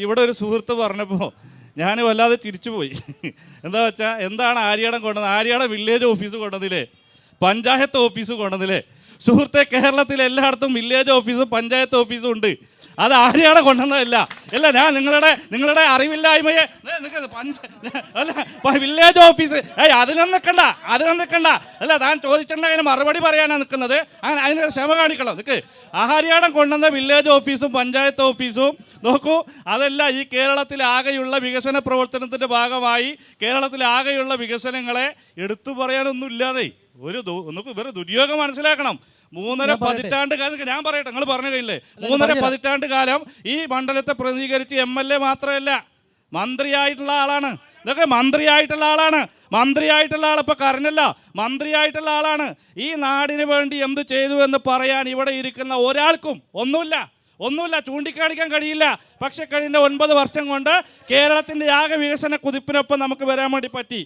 ഇവിടെ ഒരു സുഹൃത്ത് പറഞ്ഞപ്പോൾ ഞാൻ വല്ലാതെ ചിരിച്ചുപോയി. എന്താ വെച്ചാൽ എന്താണ് ആര്യാടം കൊണ്ടത്? ആര്യാടം വില്ലേജ് ഓഫീസ് കൊണ്ടതില്ലേ പഞ്ചായത്ത് ഓഫീസ് കൊണ്ടതില്ലേ സുഹൃത്തെ കേരളത്തിൽ എല്ലായിടത്തും വില്ലേജ് ഓഫീസും പഞ്ചായത്ത് ഓഫീസും ഉണ്ട്. അത് ആര്യാടെ കൊണ്ടുവന്നതല്ല. അല്ല ഞാൻ നിങ്ങളുടെ നിങ്ങളുടെ അറിവില്ലായ്മയെ അല്ല വില്ലേജ് ഓഫീസ് ഏയ് അതിനൊന്നും നിൽക്കണ്ട അതിനൊന്നും നിൽക്കണ്ട. അല്ല താൻ ചോദിച്ചിട്ടുണ്ടെങ്കിൽ മറുപടി പറയാനാണ് നിൽക്കുന്നത്. അങ്ങനെ അതിന് ക്ഷമ കാണിക്കണം. നിൽക്ക് ആഹാരിയാടം കൊണ്ടുവന്ന വില്ലേജ് ഓഫീസും പഞ്ചായത്ത് ഓഫീസും നോക്കൂ. അതല്ല ഈ കേരളത്തിൽ ആകെയുള്ള വികസന പ്രവർത്തനത്തിന്റെ ഭാഗമായി കേരളത്തിൽ ആകെയുള്ള വികസനങ്ങളെ എടുത്തു പറയാനൊന്നും ഇല്ലാതെ ഒരു നമുക്ക് ഇവരെ ദുര്യോഗം മനസ്സിലാക്കണം. മൂന്നര പതിറ്റാണ്ട് കാലം ഞാൻ പറയട്ടെ നിങ്ങൾ പറഞ്ഞു കഴിഞ്ഞില്ലേ മൂന്നര പതിറ്റാണ്ട് കാലം ഈ മണ്ഡലത്തെ പ്രതിനിധീകരിച്ച് എം എൽ എ മാത്രമല്ല മന്ത്രിയായിട്ടുള്ള ആളാണ്. ഇതൊക്കെ മന്ത്രിയായിട്ടുള്ള ആളാണ്. മന്ത്രിയായിട്ടുള്ള ഇപ്പൊ കരഞ്ഞല്ല. മന്ത്രിയായിട്ടുള്ള ആളാണ്. ഈ നാടിന് വേണ്ടി എന്ത് ചെയ്തു എന്ന് പറയാൻ ഇവിടെ ഇരിക്കുന്ന ഒരാൾക്കും ഒന്നുമില്ല. ഒന്നുമില്ല ചൂണ്ടിക്കാണിക്കാൻ കഴിയില്ല. പക്ഷെ കഴിഞ്ഞ ഒൻപത് വർഷം കൊണ്ട് കേരളത്തിന്റെ ആകെ വികസന കുതിപ്പിനൊപ്പം നമുക്ക് വരാൻ വേണ്ടി പറ്റി.